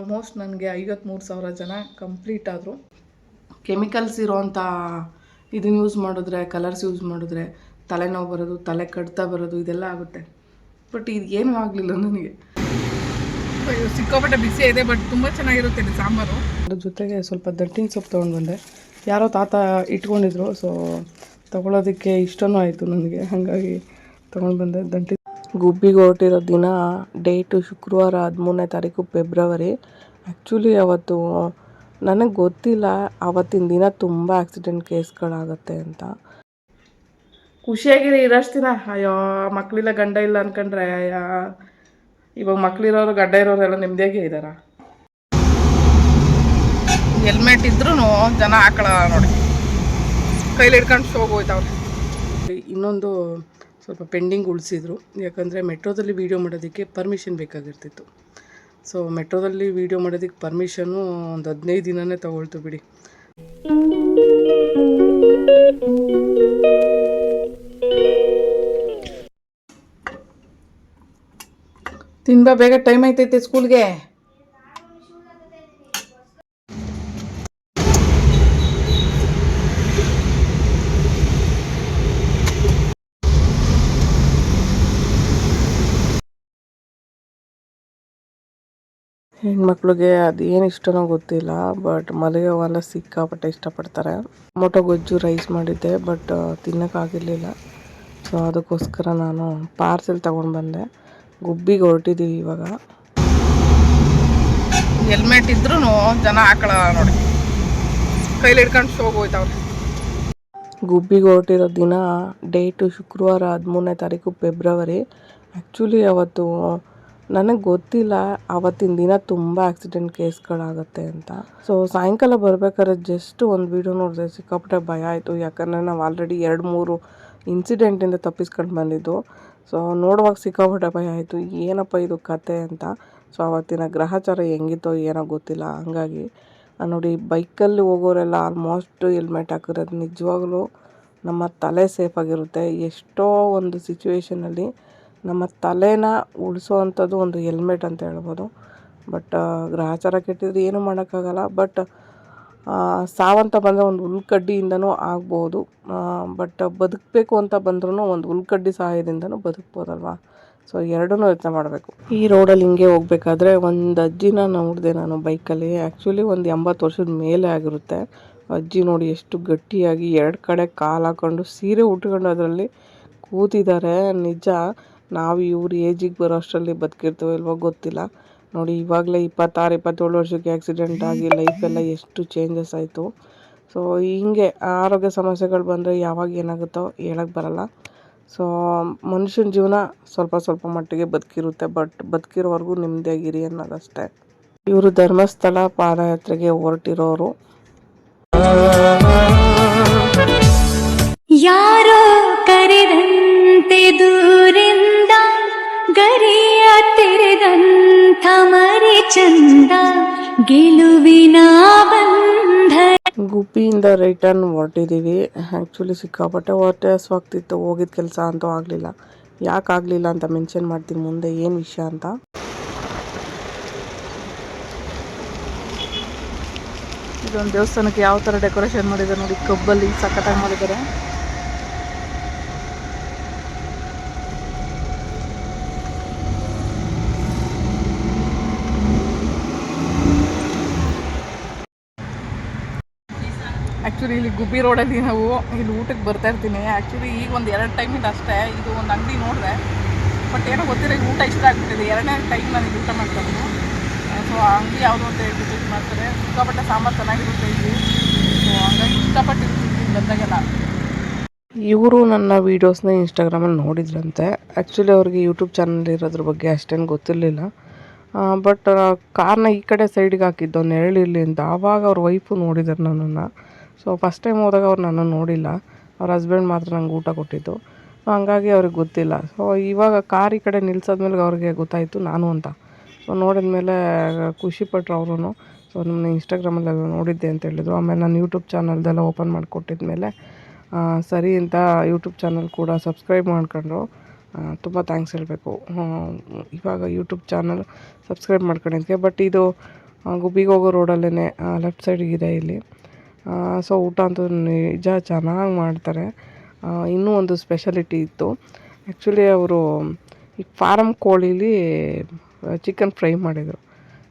Almost ನನಗೆ ಐವತ್ತ್ಮೂರು ಸಾವಿರ ಜನ ಕಂಪ್ಲೀಟ್ ಆದರು. ಕೆಮಿಕಲ್ಸ್ ಇರೋವಂಥ ಇದನ್ನು ಯೂಸ್ ಮಾಡಿದ್ರೆ ಕಲರ್ಸ್ ಯೂಸ್ ಮಾಡಿದ್ರೆ ತಲೆನೋವು ಬರೋದು ತಲೆ ಕಡ್ತಾ ಬರೋದು ಇದೆಲ್ಲ ಆಗುತ್ತೆ. ಬಟ್ ಇದು ಏನೂ ಆಗಲಿಲ್ಲ ನನಗೆ. ಸಿಕ್ಕಾಪಟ್ಟೆ ಬಿಸಿ ಇದೆ ಬಟ್ ತುಂಬ ಚೆನ್ನಾಗಿರುತ್ತೆ ಇದು ಸಾಂಬಾರು. ಅದ್ರ ಜೊತೆಗೆ ಸ್ವಲ್ಪ ದಂಟಿನ ಸೊಪ್ಪು ತೊಗೊಂಡು ಬಂದೆ. ಯಾರೋ ತಾತ ಇಟ್ಕೊಂಡಿದ್ರು ಸೊ ತೊಗೊಳೋದಕ್ಕೆ ಇಷ್ಟನೂ ಆಯಿತು ನನಗೆ. ಹಾಗಾಗಿ ತೊಗೊಂಡು ಬಂದೆ ದಂಟಿ ಗುಬ್ಬಿಗೆ ಹೊರಟಿರೋ ದಿನ, ಡೇಟು ಶುಕ್ರವಾರ ಹದಿಮೂರನೇ ತಾರೀಕು ಫೆಬ್ರವರಿ. ಆ್ಯಕ್ಚುಲಿ ಅವತ್ತು, ನನಗೆ ಗೊತ್ತಿಲ್ಲ ಆವತ್ತಿನ ದಿನ ತುಂಬ ಆಕ್ಸಿಡೆಂಟ್ ಕೇಸ್ಗಳಾಗತ್ತೆ ಅಂತ. ಖುಷಿಯಾಗಿರಿ, ಇರೋಷ್ಟು ದಿನ. ಅಯ್ಯೋ ಮಕ್ಕಳಿಲ್ಲ ಗಂಡ ಇಲ್ಲ ಅನ್ಕೊಂಡ್ರೆ, ಅಯ್ಯ. ಇವಾಗ ಮಕ್ಕಳಿರೋರು ಗಂಡ ಇರೋರೆಲ್ಲ ನೆಮ್ಮದಿಯಾಗೇ ಇದ್ದಾರ ಹೆಲ್ಮೆಟ್ ಇದ್ರೂ ಜನ ಹಾಕೊಳ್ಳಲ್ಲ ನೋಡಿ. ಕೈಲಿ ಹಿಡ್ಕೊಂಡು ಶೋಗೋಯ್ತವ್ರೆ ಇನ್ನೊಂದು ಸ್ವಲ್ಪ ಪೆಂಡಿಂಗ್ ಉಳಿಸಿದ್ರು. ಯಾಕಂದರೆ ಮೆಟ್ರೋದಲ್ಲಿ ವೀಡಿಯೋ ಮಾಡೋದಕ್ಕೆ ಪರ್ಮಿಷನ್ ಬೇಕಾಗಿರ್ತಿತ್ತು. ಸೊ ಮೆಟ್ರೋದಲ್ಲಿ ವೀಡಿಯೋ ಮಾಡೋದಕ್ಕೆ ಪರ್ಮಿಷನ್ನು ಒಂದು ಹದಿನೈದು ದಿನನೇ ತಗೊಳ್ತು ಬಿಡಿ. ತಿನ್ಬಾ, ಬೇಗ ಟೈಮ್ ಆಯ್ತೈತೆ ಸ್ಕೂಲ್ಗೆ ಹೆಣ್ಮಕ್ಳಿಗೆ ಅದು ಏನು ಇಷ್ಟನೋ ಗೊತ್ತಿಲ್ಲ ಬಟ್ ಮಲಗೋವೆಲ್ಲ ಸಿಕ್ಕಾಪಟ್ಟೆ ಇಷ್ಟಪಡ್ತಾರೆ. ಟೊಮೊಟೊ ಗೊಜ್ಜು ರೈಸ್ ಮಾಡಿದ್ದೆ ಬಟ್ ತಿನ್ನೋಕ್ಕಾಗಿರಲಿಲ್ಲ ಸೊ ಅದಕ್ಕೋಸ್ಕರ ನಾನು ಪಾರ್ಸೆಲ್ ತೊಗೊಂಡು ಬಂದೆ. ಗುಬ್ಬಿಗೆ ಹೊರಟಿದ್ದೀವಿ ಇವಾಗ. ಹೆಲ್ಮೆಟ್ ಇದ್ರೂ ಜನ ಹಾಕೊಳ್ಳ ನೋಡಿ. ಕೈಲಿ ಹಿಡ್ಕೊಂಡು ಶೋಗ್ ಹೋಯ್ತವ್ರೆ. ಗುಬ್ಬಿಗೆ ಹೊರಟಿರೋ ದಿನ ಡೇಟು ಶುಕ್ರವಾರ ಹದಿಮೂರನೇ ತಾರೀಕು ಫೆಬ್ರವರಿ ಆ್ಯಕ್ಚುಲಿ ಅವತ್ತು ನನಗೆ ಗೊತ್ತಿಲ್ಲ ಆವತ್ತಿನ ದಿನ ತುಂಬ ಆಕ್ಸಿಡೆಂಟ್ ಕೇಸ್ಗಳಾಗುತ್ತೆ ಅಂತ. ಸೊ ಸಾಯಂಕಾಲ ಬರ್ಬೇಕಾದ್ರೆ ಜಸ್ಟ್ ಒಂದು ವಿಡಿಯೋ ನೋಡಿದೆ, ಸಿಕ್ಕಾಪಟ್ಟೆ ಭಯ ಆಯಿತು. ಯಾಕಂದರೆ ನಾವು ಆಲ್ರೆಡಿ ಎರಡು ಮೂರು ಇನ್ಸಿಡೆಂಟಿಂದ ತಪ್ಪಿಸ್ಕೊಂಡು ಬಂದಿದ್ದು. ಸೊ ನೋಡುವಾಗ ಸಿಕ್ಕಾಪಟ್ಟೆ ಭಯ ಆಯಿತು. ಏನಪ್ಪ ಇದು ಕತೆ ಅಂತ. ಸೊ ಆವತ್ತಿನ ಗ್ರಹಚಾರ ಹೆಂಗಿತ್ತೋ ಏನೋ ಗೊತ್ತಿಲ್ಲ. ಹಂಗಾಗಿ ನೋಡಿ ಬೈಕಲ್ಲಿ ಹೋಗೋರೆಲ್ಲ ಆಲ್ಮೋಸ್ಟ್ ಹೆಲ್ಮೆಟ್ ಹಾಕಿರೋದು ನಿಜವಾಗ್ಲೂ ನಮ್ಮ ತಲೆ ಸೇಫಾಗಿರುತ್ತೆ ಎಷ್ಟೋ ಒಂದು ಸಿಚುವೇಷನಲ್ಲಿ ನಮ್ಮ ತಲೆನ ಉಳಿಸುವಂಥದ್ದು ಒಂದು ಹೆಲ್ಮೆಟ್ ಅಂತ ಹೇಳ್ಬೋದು. ಬಟ್ ಗ್ರಹಚಾರ ಕೆಟ್ಟಿದ್ರೆ ಏನೂ ಮಾಡೋಕ್ಕಾಗಲ್ಲ. ಬಟ್ ಸಾವಂತ ಬಂದರೆ ಒಂದು ಹುಲ್ಕಡ್ಡಿಯಿಂದನೂ ಆಗ್ಬೋದು. ಬಟ್, ಬದುಕಬೇಕು ಅಂತ ಬಂದ್ರೂ ಒಂದು ಹುಲ್ಕಡ್ಡಿ ಸಹಾಯದಿಂದನೂ ಬದುಕ್ಬೋದಲ್ವಾ? ಸೊ, ಎರಡನ್ನೂ ಯೋಚನೆ ಮಾಡಬೇಕು. ಈ ರೋಡಲ್ಲಿ ಹಿಂಗೆ ಹೋಗ್ಬೇಕಾದ್ರೆ ಒಂದು ಅಜ್ಜಿನ ನೋಡಿದೆ ನಾನು ಬೈಕಲ್ಲಿ. ಆ್ಯಕ್ಚುಲಿ ಒಂದು ಎಂಬತ್ತು ವರ್ಷದ ಮೇಲೆ ಆಗಿರುತ್ತೆ. ಅಜ್ಜಿ ನೋಡಿ ಎಷ್ಟು ಗಟ್ಟಿಯಾಗಿ ಎರಡು ಕಡೆ ಕಾಲು ಹಾಕೊಂಡು ಸೀರೆ ಉಟ್ಕೊಂಡು ಅದರಲ್ಲಿ ಕೂತಿದ್ದಾರೆ. ನಿಜ ನಾವು ಇವ್ರ ಏಜಿಗೆ ಬರೋ ಅಷ್ಟರಲ್ಲಿ ಬದುಕಿರ್ತೀವೋ ಇಲ್ವೋ ಗೊತ್ತಿಲ್ಲ. ನೋಡಿ, ಇವಾಗಲೇ ಇಪ್ಪತ್ತಾರು, ಇಪ್ಪತ್ತೇಳು ವರ್ಷಕ್ಕೆ ಆಕ್ಸಿಡೆಂಟ್ ಆಗಿ ಲೈಫೆಲ್ಲ ಎಷ್ಟು ಚೇಂಜಸ್ ಆಯಿತು. ಸೊ ಹಿಂಗೆ ಆರೋಗ್ಯ ಸಮಸ್ಯೆಗಳು ಬಂದರೆ ಯಾವಾಗ ಏನಾಗುತ್ತೋ ಹೇಳಕ್ಕೆ ಬರಲ್ಲ. ಸೊ ಮನುಷ್ಯನ ಜೀವನ ಸ್ವಲ್ಪ ಸ್ವಲ್ಪ ಮಟ್ಟಿಗೆ ಬದುಕಿರುತ್ತೆ ಬಟ್ ಬದುಕಿರೋವರೆಗೂ ನೆಮ್ಮದಿಯಾಗಿರಿ ಅನ್ನೋದಷ್ಟೇ. ಇವರು ಧರ್ಮಸ್ಥಳ ಪಾದಯಾತ್ರೆಗೆ ಹೊರಟಿರೋರು. ಯಾರೋ ಕರೆದಂತೆ ದೂರಿಂದ ಗರಿಯ ತೆರೆದಂಥ ಮರಿ ಚಂದ ಗೆಲುವಿನ ಬಂಧ. ಗುಬ್ಬಿಯಿಂದ ರಿಟರ್ನ್ ಹೊರಟಿದ್ದೀವಿ ಆ್ಯಕ್ಚುಲಿ ಸಿಕ್ಕಾಪಟ್ಟೆ ಹೊಟ್ಟೆ ಸ್ವಾಗ್ತಿತ್ತು ಹೋಗಿದ್ದ ಕೆಲಸ ಅಂತೂ ಆಗಲಿಲ್ಲ. ಯಾಕೆ ಆಗಲಿಲ್ಲ ಅಂತ ಮೆನ್ಷನ್ ಮಾಡ್ತೀನಿ ಮುಂದೆ. ಏನು ವಿಷಯ ಅಂತ? ಇದೊಂದು ದೇವಸ್ಥಾನಕ್ಕೆ ಯಾವ ಥರ ಡೆಕೋರೇಷನ್ ಮಾಡಿದ್ದಾರೆ ನೋಡಿ. ಕಬ್ಬಲ್ಲಿ ಸಖತ್ತಾಗಿ ಮಾಡಿದ್ದಾರೆ. ಆ್ಯಕ್ಚುಲಿ ಇಲ್ಲಿ ಗುಬ್ಬಿ ರೋಡಲ್ಲಿ ನಾವು ಇಲ್ಲಿ ಊಟಕ್ಕೆ ಬರ್ತಾ ಇರ್ತೀನಿ. ಆ್ಯಕ್ಚುಲಿ ಈಗ ಒಂದು ಎರಡು ಟೈಮಿಂದ ಅಷ್ಟೇ. ಇದು ಒಂದು ಅಂಗಡಿ ನೋಡಿದೆ. ಬಟ್ ಏನೋ ಗೊತ್ತಿರೋ ಈಗ ಊಟ ಇಷ್ಟ ಆಗ್ಬಿಟ್ಟಿದೆ. ಎರಡನೇ ಟೈಮ್ ನಾನು ಊಟ ಮಾಡ್ತಾನೆ ಸೊ ಆ ಅಂಗಡಿ ಯಾವುದು ಅಂತ ಹೇಳ್ಬಿಟ್ಟು ಇದು ಮಾಡ್ತಾರೆ. ಸಿಕ್ಕಾಪಟ್ಟೆ ಸಾಂಬಾರು ಚೆನ್ನಾಗಿರುತ್ತೆ ಇಲ್ಲಿ. ಸೊ ಹಂಗಾಗಿ ಇಷ್ಟಪಟ್ಟು ಬಂದಾಗೆಲ್ಲ. ಇವರು ನನ್ನ ವೀಡಿಯೋಸ್ನ ಇನ್ಸ್ಟಾಗ್ರಾಮಲ್ಲಿ ನೋಡಿದ್ರಂತೆ. ಆ್ಯಕ್ಚುಲಿ ಅವ್ರಿಗೆ ಯೂಟ್ಯೂಬ್ ಚಾನಲ್ ಇರೋದ್ರ ಬಗ್ಗೆ ಅಷ್ಟೇನು ಗೊತ್ತಿರಲಿಲ್ಲ. ಬಟ್ ಕಾರ್ನ ಈ ಕಡೆ ಸೈಡ್ಗೆ ಹಾಕಿದ್ದು ನೆರಳಿರಲಿ ಅಂತ. ಆವಾಗ ಅವ್ರ ವೈಫು ನೋಡಿದ್ದಾರೆ ನನ್ನನ್ನು. ಸೊ ಫಸ್ಟ್ ಟೈಮ್ ಹೋದಾಗ ಅವ್ರು ನನ್ನನ್ನು ನೋಡಿಲ್ಲ. ಅವ್ರ ಹಸ್ಬೆಂಡ್ ಮಾತ್ರ ನಂಗೆ ಊಟ ಕೊಟ್ಟಿದ್ದು. ಸೊ ಹಂಗಾಗಿ ಅವ್ರಿಗೆ ಗೊತ್ತಿಲ್ಲ. ಸೊ ಇವಾಗ ಕಾರ್ ಈ ಕಡೆ ನಿಲ್ಸಾದ್ಮೇಲೆ ಅವ್ರಿಗೆ ಗೊತ್ತಾಯಿತು ನಾನು ಅಂತ. ಸೊ ನೋಡಿದ ಮೇಲೆ ಖುಷಿಪಟ್ರು ಅವರು ಸೊ ನಿಮ್ಮನ್ನ ಇನ್ಸ್ಟಾಗ್ರಾಮಲ್ಲೆಲ್ಲ ನೋಡಿದ್ದೆ ಅಂತ ಹೇಳಿದ್ರು. ಆಮೇಲೆ ನಾನು ಯೂಟ್ಯೂಬ್ ಚಾನಲ್ದೆಲ್ಲ ಓಪನ್ ಮಾಡಿಕೊಟ್ಟಿದ್ಮೇಲೆ ಸರಿ ಅಂತ ಯೂಟ್ಯೂಬ್ ಚಾನಲ್ ಕೂಡ ಸಬ್ಸ್ಕ್ರೈಬ್ ಮಾಡ್ಕೊಂಡ್ರು. ತುಂಬ ಥ್ಯಾಂಕ್ಸ್ ಹೇಳಬೇಕು. ಇವಾಗ ಯೂಟ್ಯೂಬ್ ಚಾನಲ್ ಸಬ್ಸ್ಕ್ರೈಬ್ ಮಾಡ್ಕೊಂಡಿದ್ದಕ್ಕೆ ಬಟ್ ಇದು ಗುಬ್ಬಿಗೆ ಹೋಗೋ ರೋಡಲ್ಲೇ ಲೆಫ್ಟ್ ಸೈಡಿಗಿದೆ ಇಲ್ಲಿ. ಸೊ ಊಟ ಅಂತೂ ನಿಜ ಚೆನ್ನಾಗಿ ಮಾಡ್ತಾರೆ ಇನ್ನೂ ಒಂದು ಸ್ಪೆಷಲಿಟಿ ಇತ್ತು. ಆ್ಯಕ್ಚುಲಿ ಅವರು ಈ ಫಾರಮ್ ಕೋಳಿಲಿ ಚಿಕನ್ ಫ್ರೈ ಮಾಡಿದರು.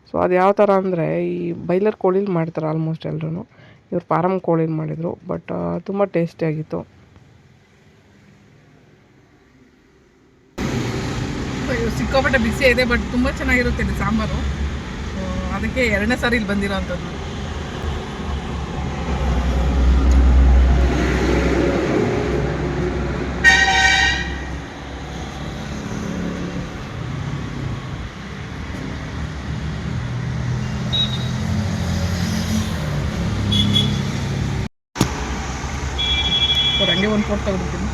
ಸೊ ಅದು ಯಾವ ಥರ ಅಂದರೆ, ಈ ಬೈಲರ್ ಕೋಳಿಲಿ ಮಾಡ್ತಾರೆ ಆಲ್ಮೋಸ್ಟ್ ಎಲ್ಲರೂ ಇವರು ಫಾರಮ್ ಕೋಳಿಲಿ ಮಾಡಿದರು ಬಟ್ ತುಂಬ ಟೇಸ್ಟಿಯಾಗಿತ್ತು ಸಿಕ್ಕಾಪಟ್ಟೆ ಬಿಸಿ ಇದೆ ಬಟ್ ತುಂಬ ಚೆನ್ನಾಗಿರುತ್ತೆ ಸಾಂಬಾರು. ಅದಕ್ಕೆ ಎರಡನೇ ಸಾರಿ ಇಲ್ಲಿ ಬಂದಿರೋ ಅಂಥದ್ದು ಅವ್ರು ಹಂಗೆ ಒಂದು ಫೋಟೋ ತೆಗೆದಿದ್ದೀನಿ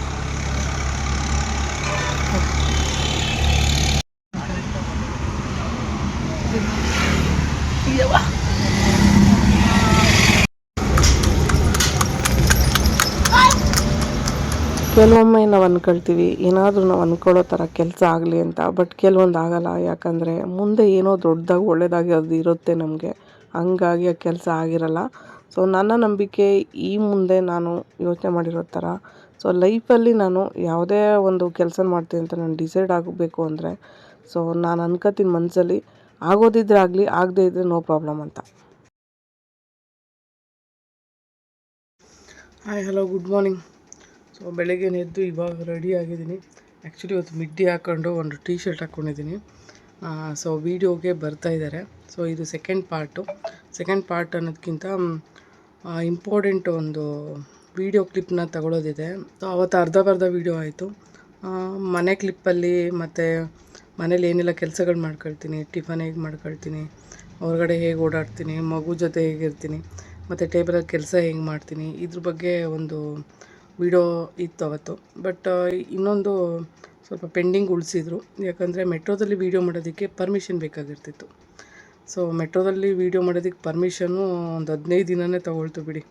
ಕೆಲವೊಮ್ಮೆ ನಾವು ಅಂದ್ಕೊಳ್ತೀವಿ ಏನಾದರೂ ನಾವು ಅಂದ್ಕೊಳ್ಳೋ ಥರ ಕೆಲಸ ಆಗಲಿ ಅಂತ, ಬಟ್ ಕೆಲವೊಂದು ಆಗಲ್ಲ. ಯಾಕಂದರೆ ಮುಂದೆ ಏನೋ ದೊಡ್ಡದಾಗಿ ಒಳ್ಳೆಯದಾಗಿ ಅದು ಇರುತ್ತೆ ನಮಗೆ. ಹಂಗಾಗಿ ಆ ಕೆಲಸ ಆಗಿರಲ್ಲ. ಸೊ ನನ್ನ ನಂಬಿಕೆ ಈ ಮುಂದೆ ನಾನು ಯೋಚನೆ ಮಾಡಿರೋ ಥರ ಸೊ ಲೈಫಲ್ಲಿ ನಾನು ಯಾವುದೇ ಒಂದು ಕೆಲಸ ಮಾಡ್ತೀನಿ ಅಂತ ನಾನು ಡಿಸೈಡ್ ಆಗಬೇಕು ಅಂದರೆ ಸೊ ನಾನು ಅನ್ಕೋತೀನಿ ಮನಸ್ಸಲ್ಲಿ ಆಗೋದಿದ್ರೆ ಆಗಲಿ, ಆಗದೇ ಇದ್ದರೆ ನೋ ಪ್ರಾಬ್ಲಮ್ ಅಂತ. Hi hello good morning so ಬೆಳಗ್ಗೆ ಎದ್ದು ಇವಾಗ ರೆಡಿ ಆಗಿದ್ದೀನಿ. ಆ್ಯಕ್ಚುಲಿ ಇವತ್ತು ಮಿಡ್ಡಿ ಹಾಕ್ಕೊಂಡು ಒಂದು ಟೀ ಶರ್ಟ್ ಹಾಕ್ಕೊಂಡಿದ್ದೀನಿ ಸೊ ವೀಡಿಯೋಗೆ ಬರ್ತಾ ಇದ್ದಾರೆ ಸೊ ಇದು ಸೆಕೆಂಡ್ ಪಾರ್ಟು ಸೆಕೆಂಡ್ ಪಾರ್ಟ್ ಅನ್ನೋದಕ್ಕಿಂತ ಇಂಪಾರ್ಟೆಂಟ್ ಒಂದು ವೀಡಿಯೋ ಕ್ಲಿಪ್ನ ತಗೊಳ್ಳೋದಿದೆ ಸೊ ಅವತ್ತು ಅರ್ಧಬರ್ಧ ವೀಡಿಯೋ ಆಯಿತು. ಮನೆ ಕ್ಲಿಪ್ಪಲ್ಲಿ ಮತ್ತು ಮನೇಲಿ ಏನೆಲ್ಲ ಕೆಲಸಗಳು ಮಾಡ್ಕೊಳ್ತೀನಿ ಟಿಫನ್ ಹೇಗೆ ಮಾಡ್ಕೊಳ್ತೀನಿ, ಹೊರಗಡೆ ಹೇಗೆ ಓಡಾಡ್ತೀನಿ, ಮಗು ಜೊತೆ ಹೇಗಿರ್ತೀನಿ, ಮತ್ತು ಟೇಬಲಲ್ಲಿ ಕೆಲಸ ಹೇಗೆ ಮಾಡ್ತೀನಿ, ಇದ್ರ ಬಗ್ಗೆ ಒಂದು ವಿಡಿಯೋ ಇತ್ತು ಅವತ್ತು. ಬಟ್ ಇನ್ನೊಂದು ಸ್ವಲ್ಪ ಪೆಂಡಿಂಗ್ ಉಳಿಸಿದ್ರು. ಯಾಕಂದರೆ ಮೆಟ್ರೋದಲ್ಲಿ ವೀಡಿಯೋ ಮಾಡೋದಕ್ಕೆ ಪರ್ಮಿಷನ್ ಬೇಕಾಗಿರ್ತಿತ್ತು. ಸೊ ಮೆಟ್ರೋದಲ್ಲಿ ವೀಡಿಯೋ ಮಾಡೋದಕ್ಕೆ ಪರ್ಮಿಷನ್ನು ಒಂದು ಹದಿನೈದು ದಿನವೇ ತೊಗೊಳ್ತು ಬಿಡಿ.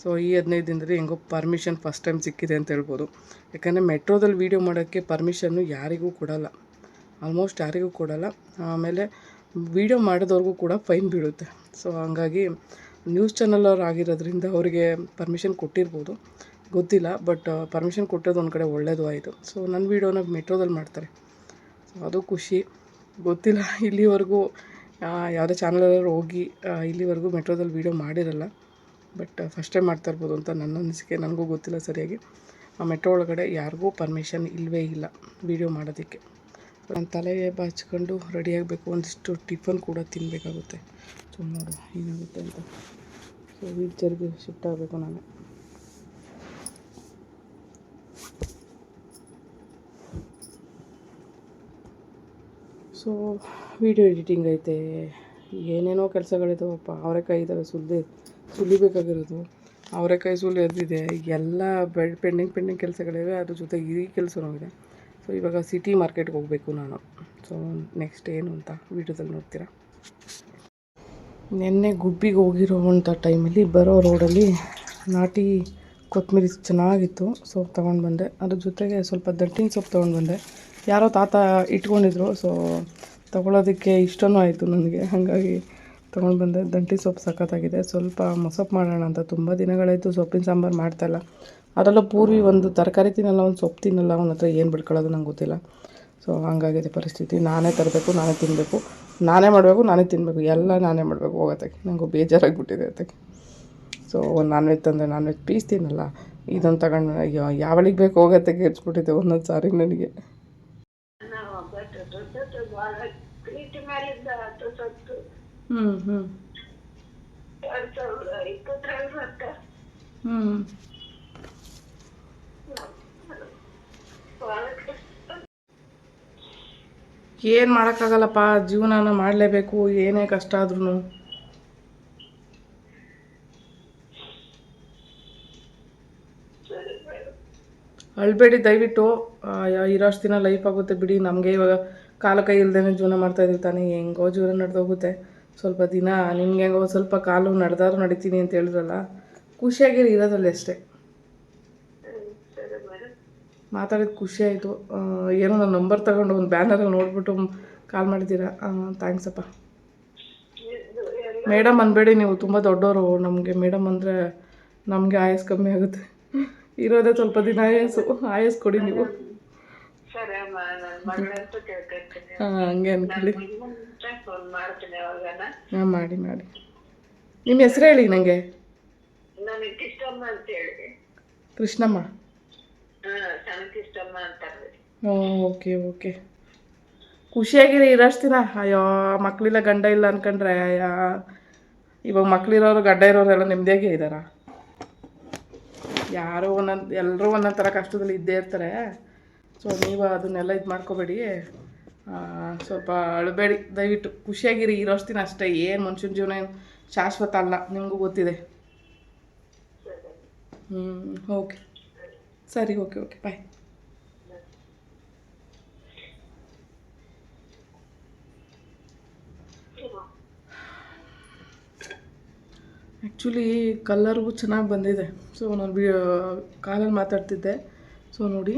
ಸೊ ಈ ಹದಿನೈದು ದಿನದಲ್ಲಿ ಹೆಂಗೋ ಪರ್ಮಿಷನ್ ಫಸ್ಟ್ ಟೈಮ್ ಸಿಕ್ಕಿದೆ ಅಂತ ಹೇಳ್ಬೋದು. ಯಾಕಂದರೆ ಮೆಟ್ರೋದಲ್ಲಿ ವೀಡಿಯೋ ಮಾಡೋಕ್ಕೆ ಪರ್ಮಿಷನ್ನು ಯಾರಿಗೂ ಕೊಡಲ್ಲ. ಆಲ್ಮೋಸ್ಟ್ ಯಾರಿಗೂ ಕೊಡಲ್ಲ. ಆಮೇಲೆ ವೀಡಿಯೋ ಮಾಡಿದವ್ರಿಗೂ ಕೂಡ ಫೈನ್ ಬೀಳುತ್ತೆ. ಸೊ ಹಂಗಾಗಿ ನ್ಯೂಸ್ ಚಾನಲ್ ಅವ್ರು ಆಗಿರೋದ್ರಿಂದ ಅವರಿಗೆ ಪರ್ಮಿಷನ್ ಕೊಟ್ಟಿರ್ಬೋದು. ಗೊತ್ತಿಲ್ಲ ಬಟ್ ಪರ್ಮಿಷನ್ ಕೊಟ್ಟಿರೋದು ಒಂದು ಕಡೆ ಒಳ್ಳೇದು ಆಯಿತು. ಸೊ ನನ್ನ ವೀಡಿಯೋನ ಮೆಟ್ರೋದಲ್ಲಿ ಮಾಡ್ತಾರೆ. ಸೊ ಅದು ಖುಷಿ. ಗೊತ್ತಿಲ್ಲ, ಇಲ್ಲಿವರೆಗೂ ಯಾವುದೇ ಚಾನಲಲ್ಲಿ ಹೋಗಿ ಇಲ್ಲಿವರೆಗೂ ಮೆಟ್ರೋದಲ್ಲಿ ವೀಡಿಯೋ ಮಾಡಿರಲ್ಲ. ಬಟ್ ಫಸ್ಟ್ ಮಾಡ್ತಾ ಇರ್ಬೋದು ಅಂತ ನನ್ನ ಅನಿಸಿಕೆ, ನನಗೂ ಗೊತ್ತಿಲ್ಲ ಸರಿಯಾಗಿ. ಆ ಮೆಟ್ರೋ ಒಳಗಡೆ ಯಾರಿಗೂ ಪರ್ಮಿಷನ್ ಇಲ್ಲವೇ ಇಲ್ಲ ವೀಡಿಯೋ ಮಾಡೋದಕ್ಕೆ. ನಾನು ತಲೆಗೆ ಬಾಚ್ಕೊಂಡು ರೆಡಿಯಾಗಬೇಕು ಒಂದಿಷ್ಟು ಟಿಫನ್ ಕೂಡ ತಿನ್ನಬೇಕಾಗುತ್ತೆ ಸೊ ನೋಡು, ಏನಾಗುತ್ತೆ ಅಂತ. ಸೊ ವೀಲ್ ಚೇರ್ಗೆ ಶಿಫ್ಟ್ ಆಗಬೇಕು ನಾನು. ಸೊ ವಿಡಿಯೋ ಎಡಿಟಿಂಗ್ ಐತೆ ಏನೇನೋ ಕೆಲಸಗಳಿದಾವಪ್ಪ. ಅವರೆಕಾಯಿ ಇದ್ದಾವೆ ಸುಲಿದು, ಸುಲಿಬೇಕಾಗಿರೋದು. ಅವರೆಕಾಯಿ ಸುಲಿಯೋದಿದೆ ಎಲ್ಲ ಬೆಳ್ ಪೆಂಡಿಂಗ್ ಪೆಂಡಿಂಗ್ ಕೆಲಸಗಳಿವೆ. ಅದ್ರ ಜೊತೆಗೆ ಈ ಕೆಲಸನೂ ಇದೆ. ಸೊ ಇವಾಗ ಸಿಟಿ ಮಾರ್ಕೆಟ್ಗೆ ಹೋಗಬೇಕು ನಾನು. ಸೊ ನೆಕ್ಸ್ಟ್ ಏನು ಅಂತ ವೀಡಿಯೋದಲ್ಲಿ ನೋಡ್ತೀರಾ? ನಿನ್ನೆ ಗುಬ್ಬಿಗೆ ಹೋಗಿರೋವಂಥ ಟೈಮಲ್ಲಿ ಬರೋ ರೋಡಲ್ಲಿ ನಾಟಿ ಕೊತ್ತಂಬರಿ ಚೆನ್ನಾಗಿತ್ತು. ಸೊಪ್ಪು ತೊಗೊಂಡು ಬಂದೆ. ಅದ್ರ ಜೊತೆಗೆ ಸ್ವಲ್ಪ ದಟ್ಟಿನ ಸೊಪ್ಪು ತೊಗೊಂಡು ಬಂದೆ. ಯಾರೋ ತಾತ ಇಟ್ಕೊಂಡಿದ್ರು. ಸೊ ತೊಗೊಳೋದಕ್ಕೆ ಇಷ್ಟವೂ ಆಯಿತು ನನಗೆ. ಹಾಗಾಗಿ ತೊಗೊಂಡು ಬಂದೆ. ದಂಟಿ ಸೊಪ್ಪು ಸಖತ್ತಾಗಿದೆ. ಸ್ವಲ್ಪ ಮೊಸಪ್ಪು ಮಾಡೋಣ ಅಂತ. ತುಂಬ ದಿನಗಳಾಯಿತು ಸೊಪ್ಪಿನ ಸಾಂಬಾರು ಮಾಡ್ತಾಯಿಲ್ಲ ಅದರಲ್ಲೂ ಪೂರ್ವಿ ಒಂದು ತರಕಾರಿ ತಿನ್ನಲ್ಲ, ಒಂದು ಸೊಪ್ಪು ತಿನ್ನಲ್ಲ. ಅವನ ಹತ್ರ ಏನು ಬಿಡ್ಕೊಳ್ಳೋದು ನಂಗೆ ಗೊತ್ತಿಲ್ಲ. ಸೊ ಹಂಗಾಗಿದೆ ಪರಿಸ್ಥಿತಿ. ನಾನೇ ತರಬೇಕು, ನಾನೇ ತಿನ್ನಬೇಕು ನಾನೇ ಮಾಡಬೇಕು, ನಾನೇ ತಿನ್ನಬೇಕು ಎಲ್ಲ ನಾನೇ ಮಾಡಬೇಕು ಹೋಗೋದಕ್ಕೆ. ನನಗೂ ಬೇಜಾರಾಗಿಬಿಟ್ಟಿದೆ ಅದಕ್ಕೆ. ಸೊ ಒಂದು ನಾನ್ ವೆಜ್ ತಂದರೆ ನಾನ್ ವೆಜ್ ಪೀಸ್ ತಿನ್ನಲ್ಲ. ಇದನ್ನು ತಗೊಂಡು ಯಾವಳಿಗೆ ಬೇಕು ಹೋಗೋದಕ್ಕೆ? ಹೆಚ್ಬಿಟ್ಟಿದೆ ಒಂದೊಂದು ಸಾರಿ ನನಗೆ. ಹ್ಞೂ ಹ್ಞೂ ಹ್ಞೂ ಏನು ಮಾಡೋಕ್ಕಾಗಲ್ಲಪ್ಪ? ಜೀವನನ ಮಾಡಲೇಬೇಕು. ಏನೇ ಕಷ್ಟ ಆದ್ರೂ ಅಳ್ಬೇಡಿ ದಯವಿಟ್ಟು. ಇರೋಷ್ಟು ದಿನ ಲೈಫ್ ಆಗುತ್ತೆ ಬಿಡಿ. ನಮಗೆ ಇವಾಗ ಕಾಲ ಕೈ ಇಲ್ದೇ ಜೀವನ ಮಾಡ್ತಾ ತಾನೆ, ಹೆಂಗೋ ಜೀವನ ನಡೆದೋಗುತ್ತೆ. ಸ್ವಲ್ಪ ದಿನ ನಿಮ್ಗೆ ಹೆಂಗೋ ಸ್ವಲ್ಪ ಕಾಲು ನಡೆದಾದ್ರೂ ನಡೀತೀನಿ ಅಂತ ಹೇಳಿದ್ರಲ್ಲ ಖುಷಿಯಾಗಿ ಇರೋದ್ರಲ್ಲಿ ಅಷ್ಟೇ. ಮಾತಾಡಿದ ಖುಷಿ ಆಯಿತು. ಏನೋ ನನ್ನ ನಂಬರ್ ತಗೊಂಡು ಒಂದು ಬ್ಯಾನರಲ್ಲಿ ನೋಡ್ಬಿಟ್ಟು ಕಾಲ್ ಮಾಡಿದ್ದೀರಾ? ಥ್ಯಾಂಕ್ಸ್ ಅಪ್ಪ. ಮೇಡಮ್ ಅನ್ಬೇಡಿ, ನೀವು ತುಂಬ ದೊಡ್ಡವರು ನಮಗೆ ಮೇಡಮ್ ಅಂದರೆ ನಮಗೆ ಆಯಸ್ ಕಮ್ಮಿ ಆಗುತ್ತೆ. ಇರೋದೇ ಸ್ವಲ್ಪ ದಿನ ಆಯಸ್ಸು. ಆಯಸ್ ಕೊಡಿ ನೀವು. ಹಾಂ ಹಂಗೆ ಅನ್ಕೊಳ್ಳಿ. ಫೋನ್ ಮಾಡ್ತೀನಿ ಹಾಂ ಮಾಡಿ ಮಾಡಿ. ನಿಮ್ಮ ಹೆಸರು ಹೇಳಿ ನನಗೆ ನನಗೆ ಕಿಷ್ಟಮ್ಮ ಅಂತ ಹೇಳಿ. ಕೃಷ್ಣಮ್ಮ. ಹಾ ಸಣ್ಣ ಕಿಷ್ಟಮ್ಮ ಅಂತಾರೆ ಓಕೆ ಓಕೆ. ಖುಷಿಯಾಗಿರಿ ಇರೋಷ್ಟು ದಿನ. ಅಯ್ಯೋ ಮಕ್ಕಳಿಲ್ಲ ಗಂಡ ಇಲ್ಲ ಅನ್ಕೊಂಡ್ರೆ ಅಯ್ಯ. ಇವಾಗ ಮಕ್ಳಿರೋರು ಗಂಡ ಇರೋರೆಲ್ಲ ನೆಮ್ಮದಿಯಾಗೆ ಇದ್ದಾರ ಯಾರೋ ಒಂದೊಂದು ಎಲ್ಲರೂ ಒಂದೊಂದು ಥರ ಕಷ್ಟದಲ್ಲಿ ಇದ್ದೇ ಇರ್ತಾರೆ. ಸೊ ನೀವು ಅದನ್ನೆಲ್ಲ ಇದು ಮಾಡ್ಕೋಬೇಡಿ. ಸ್ವಲ್ಪ ಅಳಬೇಡಿ. ದಯವಿಟ್ಟು ಖುಷಿಯಾಗಿರಿ. ಇರೋಷ್ಟಿನ ಅಷ್ಟೇ. ಏನು ಮನುಷ್ಯನ ಜೀವನ ಏನು? ಶಾಶ್ವತ ಅಲ್ಲ. ನಿಮಗೂ ಗೊತ್ತಿದೆ. ಹ್ಞೂ ಓಕೆ. ಸರಿ, ಓಕೆ ಓಕೆ. ಬಾಯ್ ಆ್ಯಕ್ಚುಲಿ ಕಲ್ಲರ್ಗೂ ಚೆನ್ನಾಗಿ ಬಂದಿದೆ. ಸೊ ನಾನು ಬಿ ಕಾಲಲ್ಲಿ ಮಾತಾಡ್ತಿದ್ದೆ. ಸೊ ನೋಡಿ.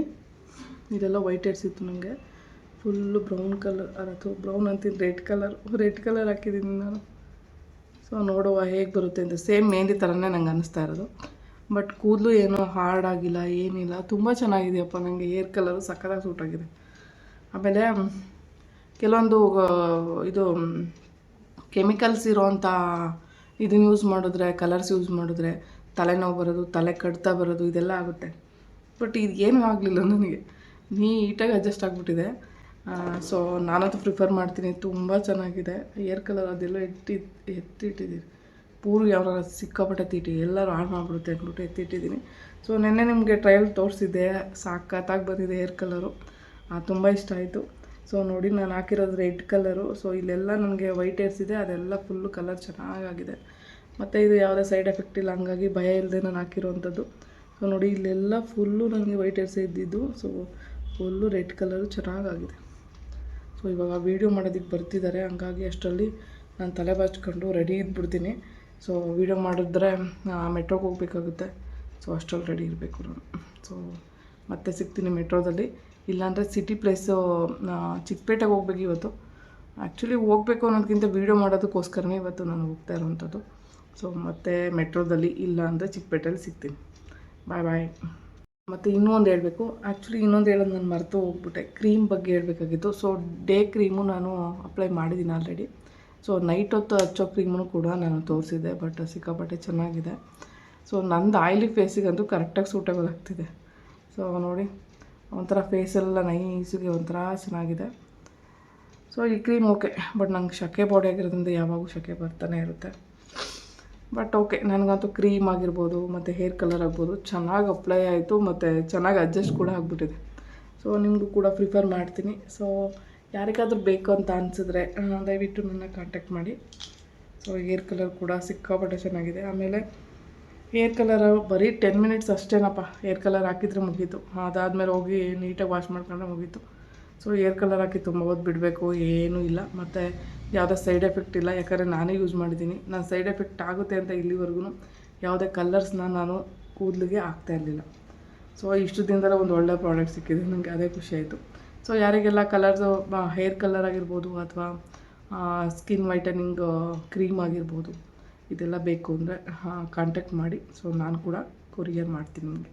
ಇದೆಲ್ಲ ವೈಟ್ ಹೆಡ್ಸ್ ಇತ್ತು ನನಗೆ ಫುಲ್ಲು ಬ್ರೌನ್ ಕಲರ್ ಅಥವಾ ಬ್ರೌನ್ ಅಂತೀನಿ ರೆಡ್ ಕಲರ್ ರೆಡ್ ಕಲರ್ ಹಾಕಿದ್ದೀನಿ ನಾನು. ಸೊ ನೋಡುವ ಹೇಗೆ ಬರುತ್ತೆ ಅಂತ. ಸೇಮ್ ಮೆಹಂದಿ ಥರನೇ ನಂಗೆ ಅನ್ನಿಸ್ತಾ ಇರೋದು. ಬಟ್ ಕೂದಲು ಏನೂ ಹಾರ್ಡ್ ಆಗಿಲ್ಲ, ಏನಿಲ್ಲ. ತುಂಬ ಚೆನ್ನಾಗಿದೆಯಪ್ಪ ನನಗೆ ಏರ್ ಕಲರು ಸಕ್ಕತ್ತಾಗಿ ಸೂಟ್ ಆಗಿದೆ. ಆಮೇಲೆ, ಕೆಲವೊಂದು ಇದು ಕೆಮಿಕಲ್ಸ್ ಇರೋವಂಥ ಇದನ್ನ ಯೂಸ್ ಮಾಡಿದ್ರೆ ಕಲರ್ಸ್ ಯೂಸ್ ಮಾಡಿದ್ರೆ, ತಲೆನೋವು ಬರೋದು, ತಲೆ ಕಡ್ತಾ ಬರೋದು, ಇದೆಲ್ಲ ಆಗುತ್ತೆ. ಬಟ್ ಇದು ಏನೂ ಆಗಲಿಲ್ಲ ನನಗೆ. ನೀಟಾಗಿ ಅಡ್ಜಸ್ಟ್ ಆಗಿಬಿಟ್ಟಿದೆ. ಸೊ ನಾನಂತೂ ಪ್ರಿಫರ್ ಮಾಡ್ತೀನಿ. ತುಂಬ ಚೆನ್ನಾಗಿದೆ. ಏರ್ ಕಲರ್ ಅದೆಲ್ಲ ಎತ್ತಿ ಎತ್ತಿಟ್ಟಿದ್ದೀನಿ ಪೂರ್ವ ಯಾವ ಸಿಕ್ಕಾಪಟ್ಟೆ ತೀಟಿ ಎಲ್ಲರೂ ಹಾಳು ಮಾಡಿಬಿಡುತ್ತೆ ಅಂದ್ಬಿಟ್ಟು ಎತ್ತಿಟ್ಟಿದ್ದೀನಿ ಸೊ ನಿನ್ನೆ ನಿಮಗೆ ಟ್ರಯಲ್ ತೋರಿಸಿದ್ದೆ. ಸಾಕತ್ತಾಗಿ ಬಂದಿದೆ ಏರ್ ಕಲರು ತುಂಬ ಇಷ್ಟ ಆಯಿತು. ಸೊ ನೋಡಿ ನಾನು ಹಾಕಿರೋದು ರೆಡ್ ಕಲರು ಸೊ ಇಲ್ಲೆಲ್ಲ ನನಗೆ ವೈಟ್ ಏರ್ಸ್ ಇದೆ. ಅದೆಲ್ಲ ಫುಲ್ಲು ಕಲರ್ ಚೆನ್ನಾಗಾಗಿದೆ. ಮತ್ತು ಇದು ಯಾವುದೇ ಸೈಡ್ ಎಫೆಕ್ಟ್ ಇಲ್ಲ. ಹಂಗಾಗಿ ಭಯ ಇಲ್ಲದೆ ನಾನು ಹಾಕಿರೋವಂಥದ್ದು ಸೊ ನೋಡಿ ಇಲ್ಲೆಲ್ಲ ಫುಲ್ಲು ನನಗೆ ವೈಟ್ ಏರ್ಸ್ ಇದ್ದಿದ್ದು. ಸೊ ಫುಲ್ಲು ರೆಡ್ ಕಲರು ಚೆನ್ನಾಗಾಗಿದೆ. ಸೊ ಇವಾಗ ವೀಡಿಯೋ ಮಾಡೋದಕ್ಕೆ ಬರ್ತಿದ್ದಾರೆ ಹಂಗಾಗಿ ಅಷ್ಟರಲ್ಲಿ ನಾನು ತಲೆ ಬಾಚ್ಕೊಂಡು ರೆಡಿ ಇದ್ಬಿಡ್ತೀನಿ. ಸೊ ವೀಡಿಯೋ ಮಾಡಿದ್ರೆ ಮೆಟ್ರೋಗೆ ಹೋಗ್ಬೇಕಾಗುತ್ತೆ. ಸೊ ಅಷ್ಟರಲ್ಲಿ ರೆಡಿ ಇರಬೇಕು ನಾನು. ಸೊ ಮತ್ತೆ ಸಿಗ್ತೀನಿ ಮೆಟ್ರೋದಲ್ಲಿ ಇಲ್ಲಾಂದರೆ ಸಿಟಿ ಪ್ಲೇಸು ಚಿಕ್ಕಪೇಟೆಗೆ ಹೋಗ್ಬೇಕು ಇವತ್ತು. ಆ್ಯಕ್ಚುಲಿ ಹೋಗ್ಬೇಕು ಅನ್ನೋದಕ್ಕಿಂತ ವೀಡಿಯೋ ಮಾಡೋದಕ್ಕೋಸ್ಕರನೇ ಇವತ್ತು ನಾನು ಹೋಗ್ತಾ ಇರೋವಂಥದ್ದು. ಸೊ ಮತ್ತೆ ಮೆಟ್ರೋದಲ್ಲಿ ಇಲ್ಲ ಅಂದರೆ ಚಿಕ್ಕಪೇಟೆಯಲ್ಲಿ ಸಿಗ್ತೀನಿ. ಬಾಯ್ ಬಾಯ್ ಮತ್ತು ಇನ್ನೊಂದು ಹೇಳಬೇಕು. ಆ್ಯಕ್ಚುಲಿ ಇನ್ನೊಂದು ಹೇಳೋದು ನಾನು ಮರೆತು ಹೋಗ್ಬಿಟ್ಟೆ. ಕ್ರೀಮ್ ಬಗ್ಗೆ ಹೇಳಬೇಕಾಗಿತ್ತು. ಸೊ ಡೇ ಕ್ರೀಮು ನಾನು ಅಪ್ಲೈ ಮಾಡಿದ್ದೀನಿ ಆಲ್ರೆಡಿ ಸೊ ನೈಟ್ ಹೊತ್ತು ಹಚ್ಚೋ ಕ್ರೀಮನ್ನು ಕೂಡ ನಾನು ತೋರಿಸಿದ್ದೆ ಬಟ್ ಸಿಕ್ಕಾಪಟ್ಟೆ ಚೆನ್ನಾಗಿದೆ. ಸೊ ನಂದು ಆಯ್ಲಿ ಫೇಸಿಗಂತೂ ಕರೆಕ್ಟಾಗಿ ಸೂಟೇಬಲ್ ಆಗ್ತಿದೆ. ಸೊ ನೋಡಿ, ಒಂಥರ ಫೇಸೆಲ್ಲ ನೈಸಿಗೆ ಒಂಥರ ಚೆನ್ನಾಗಿದೆ. ಸೊ ಈ ಕ್ರೀಮ್ ಓಕೆ ಬಟ್ ನಂಗೆ ಶಕೆ ಬಾಡಿ ಆಗಿರೋದ್ರಿಂದ ಯಾವಾಗೂ ಶಕೆ ಬರ್ತಾನೆ ಇರುತ್ತೆ. ಬಟ್ ಓಕೆ ನನಗಂತೂ ಕ್ರೀಮ್ ಆಗಿರ್ಬೋದು, ಮತ್ತು ಹೇರ್ ಕಲರ್ ಆಗ್ಬೋದು, ಚೆನ್ನಾಗಿ ಅಪ್ಲೈ ಆಯಿತು, ಮತ್ತು ಚೆನ್ನಾಗಿ ಅಡ್ಜಸ್ಟ್ ಕೂಡ ಆಗಿಬಿಟ್ಟಿದೆ. ಸೊ ನಿಮಗೂ ಕೂಡ ಪ್ರಿಫರ್ ಮಾಡ್ತೀನಿ. ಸೊ ಯಾರಿಗಾದ್ರೂ ಬೇಕು ಅಂತ ಅನಿಸಿದ್ರೆ ದಯವಿಟ್ಟು ನನ್ನ ಕಾಂಟ್ಯಾಕ್ಟ್ ಮಾಡಿ. ಸೊ ಹೇರ್ ಕಲರ್ ಕೂಡ ಸಿಕ್ಕಾಪಟ್ಟೆ ಚೆನ್ನಾಗಿದೆ. ಆಮೇಲೆ ಹೇರ್ ಕಲರ್ ಬರೀ ಟೆನ್ ಮಿನಿಟ್ಸ್ ಅಷ್ಟೇನಪ್ಪ. ಹೇರ್ ಕಲರ್ ಹಾಕಿದರೆ ಮುಗೀತು. ಅದಾದಮೇಲೆ ಹೋಗಿ ನೀಟಾಗಿ ವಾಶ್ ಮಾಡ್ಕೊಂಡ್ರೆ ಮುಗೀತು. ಸೊ ಹೇರ್ ಕಲರ್ ಹಾಕಿ ತುಂಬ ಹೊತ್ತು ಬಿಡಬೇಕು, ಏನೂ ಇಲ್ಲ. ಮತ್ತು ಯಾವುದೇ ಸೈಡ್ ಎಫೆಕ್ಟ್ ಇಲ್ಲ, ಯಾಕಂದರೆ ನಾನೇ ಯೂಸ್ ಮಾಡಿದ್ದೀನಿ. ನಾನು ಸೈಡ್ ಎಫೆಕ್ಟ್ ಆಗುತ್ತೆ ಅಂತ ಇಲ್ಲಿವರೆಗೂ ಯಾವುದೇ ಕಲರ್ಸ್ನ ನಾನು ಕೂದಲಿಗೆ ಆಗ್ತಾ ಇರಲಿಲ್ಲ. ಸೊ ಇಷ್ಟು ದಿನದಲ್ಲೇ ಒಂದು ಒಳ್ಳೆ ಪ್ರಾಡಕ್ಟ್ ಸಿಕ್ಕಿದೆ. ನನಗೆ ಅದೇ ಖುಷಿ ಆಯಿತು. ಸೊ ಯಾರಿಗೆಲ್ಲ ಕಲರ್ಸು ಹೇರ್ ಕಲರ್ ಆಗಿರ್ಬೋದು ಅಥವಾ ಸ್ಕಿನ್ ವೈಟನಿಂಗ್ ಕ್ರೀಮ್ ಆಗಿರ್ಬೋದು, ಇದೆಲ್ಲ ಬೇಕು ಅಂದರೆ ಕಾಂಟ್ಯಾಕ್ಟ್ ಮಾಡಿ. ಸೊ ನಾನು ಕೂಡ ಕೊರಿಯರ್ ಮಾಡ್ತೀನಿ ನಿಮಗೆ.